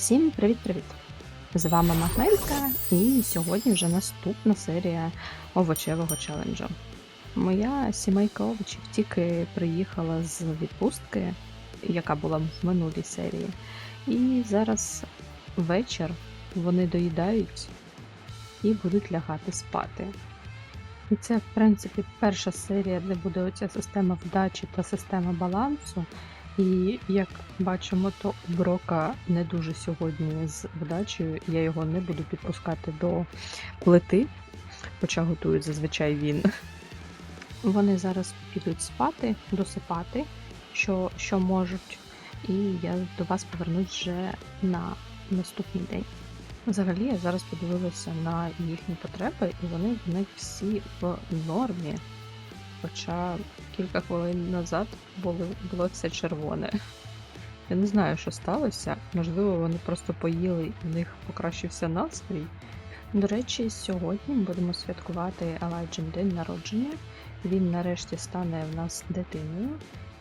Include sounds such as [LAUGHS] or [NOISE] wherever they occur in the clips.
Всім привіт-привіт! З вами Магнелька, і сьогодні вже наступна серія овочевого челенджу. Моя сімейка овочів тільки приїхала з відпустки, яка була в минулій серії. І зараз вечір вони доїдають і будуть лягати спати. І це, в принципі, перша серія, де буде оця система вдачі та система балансу. І як бачимо, то Брока не дуже сьогодні з вдачею. Я його не буду підпускати до плити, хоча готують зазвичай він. Вони зараз підуть спати, досипати, що, що можуть, і я до вас повернусь вже на наступний день. Взагалі, я зараз подивилася на їхні потреби, і вони в них всі в нормі. Хоча кілька хвилин назад було, було все червоне. Я не знаю, що сталося. Можливо, вони просто поїли і в них покращився настрій. До речі, сьогодні будемо святкувати Елайджин день народження. Він нарешті стане в нас дитиною.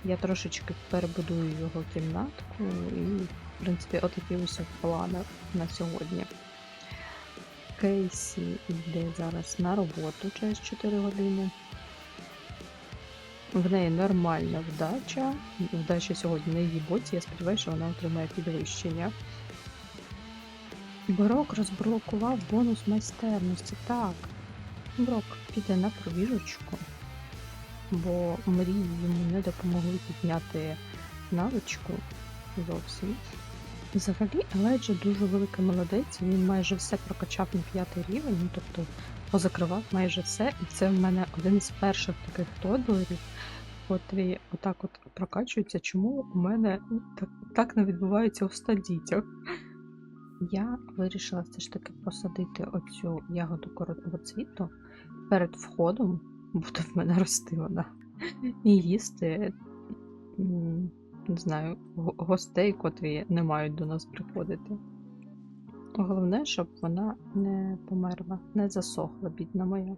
Я трошечки перебудую його кімнатку і, в принципі, отакі ось плани на сьогодні. Кейсі йде зараз на роботу через 4 години. В неї нормальна вдача. Вдача сьогодні на її боці. Я сподіваюся, що вона отримає підвищення. Брок розблокував бонус майстерності. Так. Брок піде на пробіжечку, бо мрії йому не допомогли підняти навичку зовсім. Взагалі, Еледжа дуже великий молодець, він майже все прокачав на п'ятий рівень, ну тобто позакривав майже все. І це в мене один з перших таких тодлерів, котрі отак от прокачуються. Чому у мене так, так не відбувається у 100 дітях? Я вирішила все ж таки посадити оцю ягоду короткого цвіту перед входом, буде в мене рости вона, і їсти. Не знаю, гостей, котрі не мають до нас приходити. Головне, щоб вона не померла, не засохла, бідна моя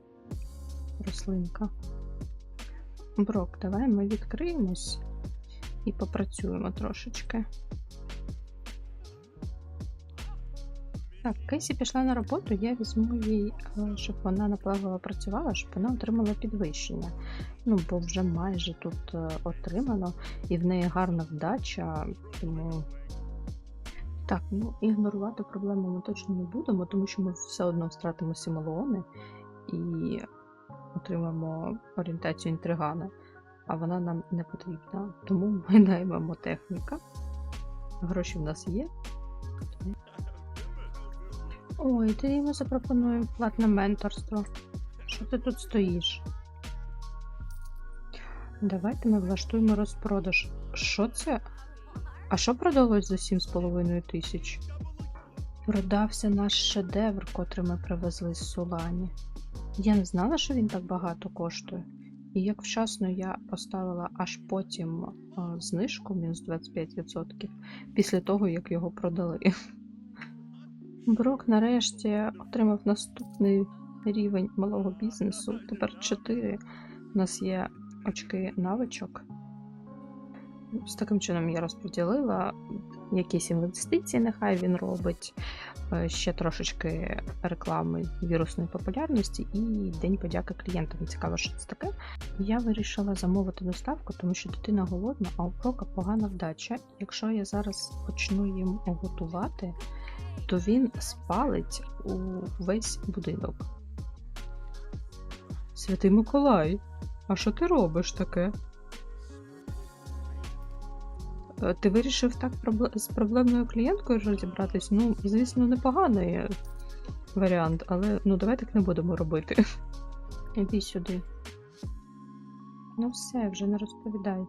рослинка. Брок, давай ми відкриємось і попрацюємо трошечки. Так, Кейсі пішла на роботу, я візьму їй, е, щоб вона наполегливо працювала, щоб вона отримала підвищення. Ну, бо вже майже тут е, отримано, і в неї гарна вдача, тому так, ну ігнорувати проблему ми точно не будемо, тому що ми все одно втратимо сімалони і отримаємо орієнтацію інтригана, а вона нам не потрібна. Тому ми [LAUGHS] наймемо техніка. Гроші в нас є. Ой, ти йому запропоную платне менторство. Що ти тут стоїш? Давайте ми влаштуємо розпродаж. Що це? А що продалось за 7,5 тисяч? Продався наш шедевр, котрий ми привезли з Сулані. Я не знала, що він так багато коштує. І як вчасно я поставила аж потім а, знижку мінус 25% після того, як його продали. Брок нарешті отримав наступний рівень малого бізнесу. Тепер 4. У нас є очки навичок. З таким чином я розподілила якісь інвестиції, нехай він робить, е, ще трошечки реклами вірусної популярності і День подяки клієнтам. Цікаво, що це таке. Я вирішила замовити доставку, тому що дитина голодна, а у Прока погана вдача. Якщо я зараз почну їм готувати, то він спалить увесь будинок. Святий Миколай, а що ти робиш таке? Е, Ти вирішив так з проблемною клієнткою розібратись? Ну, звісно, непоганий варіант, але ну давай так не будемо робити. [LAUGHS] Іди сюди. Ну все, вже не розповідай.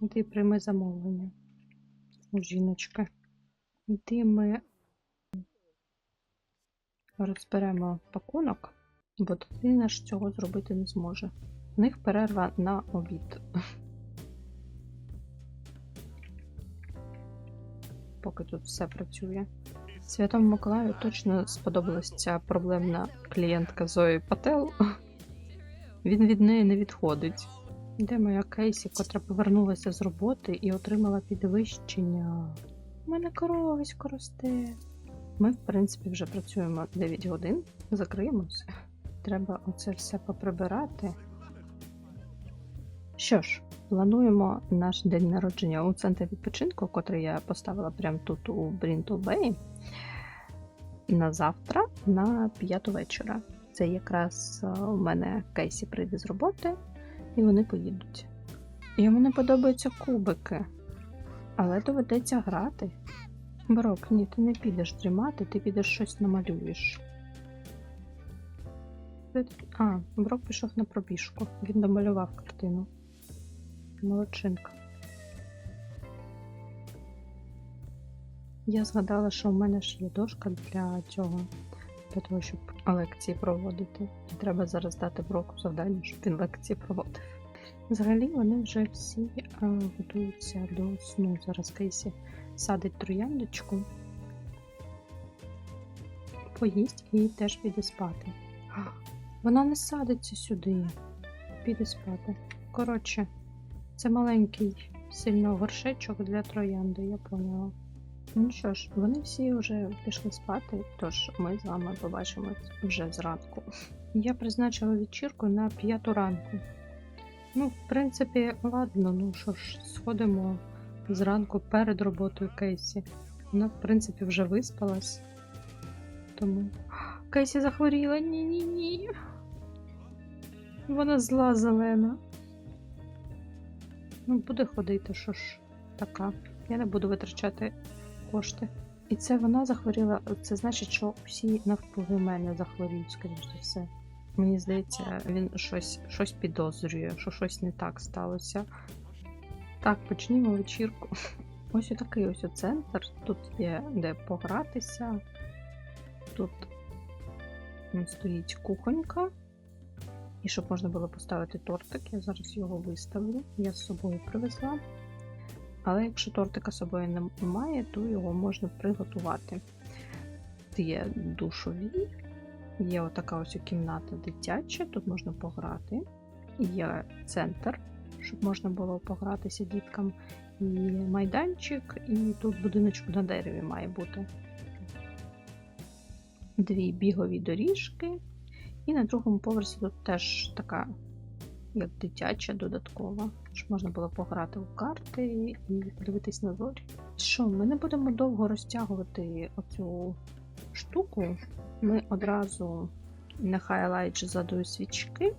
Іди прийми замовлення у жіночки. Іди ми розберемо пакунок, бо дитина ж цього зробити не зможе. В них перерва на обід. Поки тут все працює. Святому Миколаю точно сподобалась ця проблемна клієнтка Зої Пател. Він від неї не відходить. Де моя Кейсі, котра повернулася з роботи і отримала підвищення? У мене коровисько росте. Ми, в принципі, вже працюємо 9 годин, закриємося. Треба оце все поприбирати. Що ж, плануємо наш день народження у центрі відпочинку, котрий я поставила прямо тут у Брінтл Бей, на завтра на 5 вечора. Це якраз е, у мене Кейсі прийде з роботи, і вони поїдуть. Йому не подобаються кубики, але доведеться грати. Брок, ні, ти не підеш дрімати, ти підеш щось намалюєш. А, Брок пішов на пробіжку. Він домалював картину. Молодчинка. Я згадала, що в мене ж є дошка для цього, для того, щоб лекції проводити. І треба зараз дати Броку завдання, щоб він лекції проводив. Взагалі вони вже всі е, готуються до сну. Зараз Кейсі садить трояндочку, поїсть і теж піде спати. Вона не садиться сюди, піде спати. Коротше, це маленький сильно горшечок для троянди, я поняла. Ну що ж, вони всі вже пішли спати, тож ми з вами побачимось вже зранку. Я призначила вечірку на п'яту ранку. Ну, в принципі, ладно, ну що ж, сходимо зранку перед роботою Кейсі. Вона, в принципі, вже виспалась. Тому. Кейсі захворіла. Ні-ні-ні. Вона зла зелена. Ну, буде ходити, що ж така. Я не буду витрачати кошти. І це вона захворіла. Це значить, що всі навкруги мене захворіють, скоріш за все. Мені здається, він щось, щось підозрює, що щось не так сталося. Так, почнімо вечірку. Ось отакий ось центр. Тут є де погратися. Тут стоїть кухонька. І щоб можна було поставити тортик, я зараз його виставлю. Я з собою привезла. Але якщо тортика з собою немає, то його можна приготувати. Є душові, є отака ось кімната дитяча, тут можна пограти. Є центр, щоб можна було погратися діткам. І майданчик, і тут будиночок на дереві має бути. Дві бігові доріжки. І на другому поверсі тут теж така, як дитяча, додаткова, щоб можна було пограти у карти і подивитись на зорі. Що, ми не будемо довго розтягувати оцю штуку. Ми одразу нехай лайч задую свічки.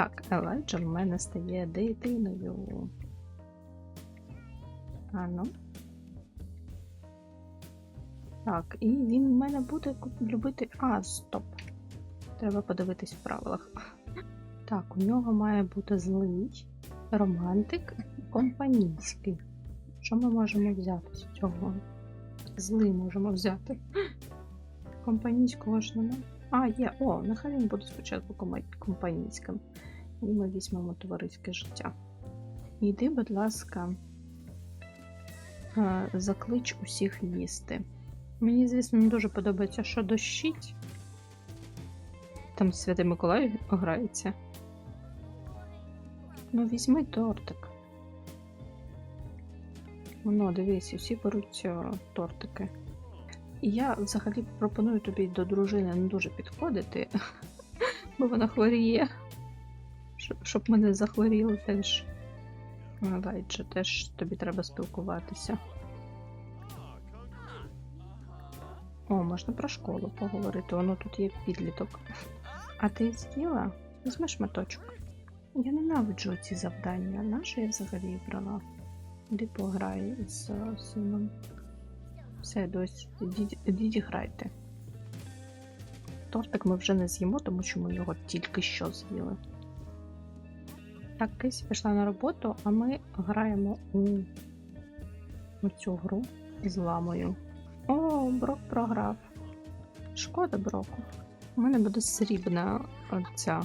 Так, Елайджа в мене стає дитиною. Ану. Так, і він в мене буде любити. А, стоп. Треба подивитись в правилах. Так, у нього має бути злий, романтик і компанійський. Що ми можемо взяти з цього? Злий можемо взяти. Компанійського ж немає. А, є. О, нехай він буде спочатку компанійським. І ми візьмемо товариське життя. Йди, будь ласка, е, заклич усіх їсти. Мені, звісно, не дуже подобається, що дощить. Там Святий Миколай грається. Ну, візьми тортик. Воно, дивись, усі беруть е, тортики. І я взагалі пропоную тобі до дружини не дуже підходити, [LAUGHS] бо вона хворіє. Щоб, ми не захворіли теж. Лайджа, теж тобі треба спілкуватися. О, можна про школу поговорити, воно тут є підліток. А ти з'їла? Візьми шматочок. Я ненавиджу ці завдання. Нащо я взагалі брала? Іди пограй з сином. Все, ідіть, ідіть грайте. Тортик ми вже не з'їмо, тому що ми його тільки що з'їли. Так, Кисі пішла на роботу, а ми граємо у, у цю гру з ламою. О, Брок програв. Шкода Броку. У мене буде срібна ця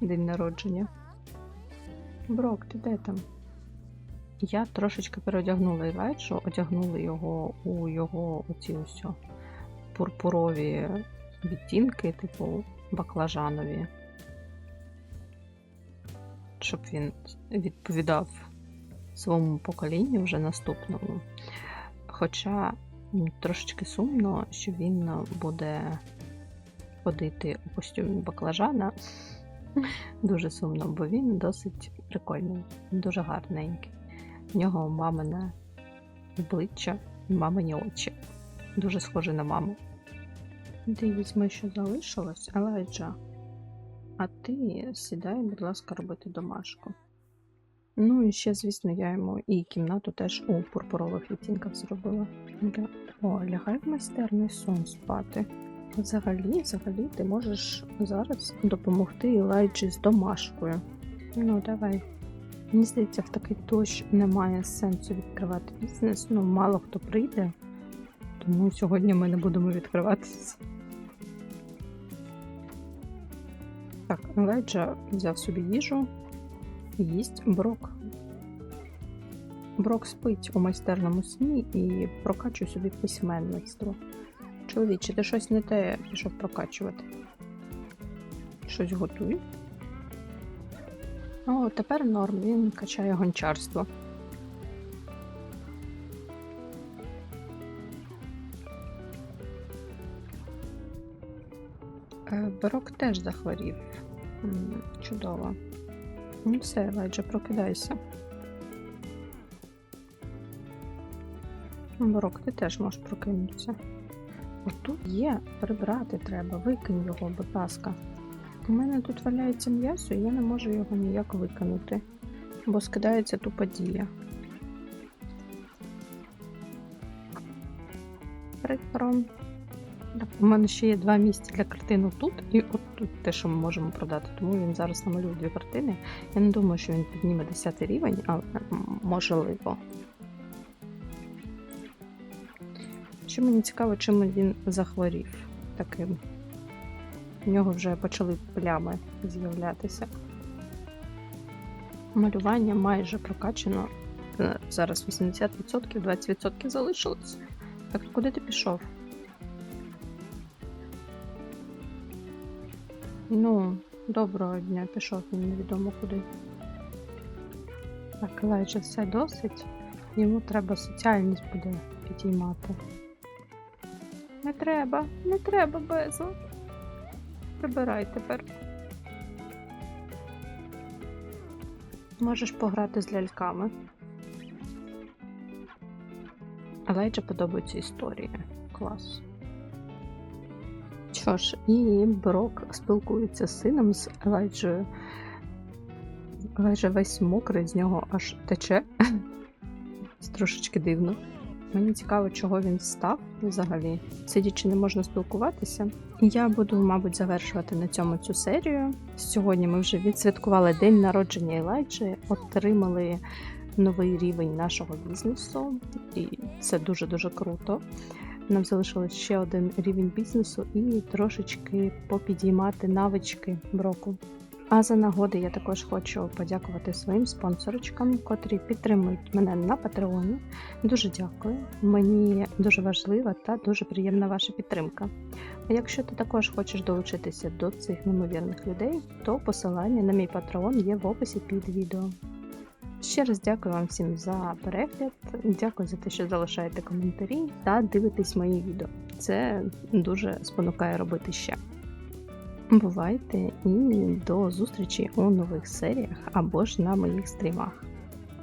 день народження. Брок, ти де там? Я трошечки переодягнула Ілайджу, одягнула його у його оці ось пурпурові відтінки, типу баклажанові. Щоб він відповідав своєму поколінню вже наступному. Хоча трошечки сумно, що він буде ходити у костюмі баклажана. Дуже сумно, бо він досить прикольний, дуже гарненький. В нього мамине обличчя і мамині очі. Дуже схоже на маму. Ти візьми, що залишилось, Елайджа. А ти сідай, будь ласка, робити домашку. Ну і ще, звісно, я йому і кімнату теж у пурпурових відтінках зробила. О, лягай в майстерний сон спати. Взагалі, взагалі, ти можеш зараз допомогти Елайджі з домашкою. Ну, давай. Мені здається, в такий дощ немає сенсу відкривати бізнес. Ну, мало хто прийде, тому сьогодні ми не будемо відкриватися. Так, Леджа взяв собі їжу їсть брок. Брок спить у майстерному сні і прокачує собі письменництво. Чоловіче, ти щось не те пішов прокачувати. Щось готує. О, тепер норм, він качає гончарство. Барок теж захворів. Чудово. Ну все, Лайджа, прокидайся. Барок, ти теж можеш прокинутися. Отут є, прибрати треба, викинь його, будь ласка. У мене тут валяється м'ясо, і я не можу його ніяк викинути, бо скидається тупа дія. Прикро. У мене ще є два місця для картину тут і от тут те, що ми можемо продати. Тому він зараз намалює дві картини. Я не думаю, що він підніме 10 рівень, але можливо. Ще мені цікаво, чим він захворів таким. У нього вже почали плями з'являтися. Малювання майже прокачано. Е, Зараз 80%, 20% залишилось. Так, куди ти пішов? Ну, доброго дня, пішов він невідомо куди. Так, Елайджа, все досить. Йому треба соціальність буде підіймати. Не треба, не треба, Безо. Прибирай тепер. Можеш пограти з ляльками. Елайджа подобаються історії. Клас. Що ж, і Брок спілкується з сином з Елайджею. Елайджа весь мокрий, з нього аж тече. Це трошечки дивно. Мені цікаво, чого він став взагалі. Сидячи не можна спілкуватися. Я буду, мабуть, завершувати на цьому цю серію. Сьогодні ми вже відсвяткували день народження Елайджі, отримали новий рівень нашого бізнесу, і це дуже-дуже круто. Нам залишилось ще один рівень бізнесу і трошечки попідіймати навички броку. А за нагоди я також хочу подякувати своїм спонсорочкам, котрі підтримують мене на Патреоні. Дуже дякую. Мені дуже важлива та дуже приємна ваша підтримка. А якщо ти також хочеш долучитися до цих неймовірних людей, то посилання на мій патреон є в описі під відео. Ще раз дякую вам всім за перегляд. Дякую за те, що залишаєте коментарі та дивитесь мої відео. Це дуже спонукає робити ще. Бувайте і до зустрічі у нових серіях або ж на моїх стрімах.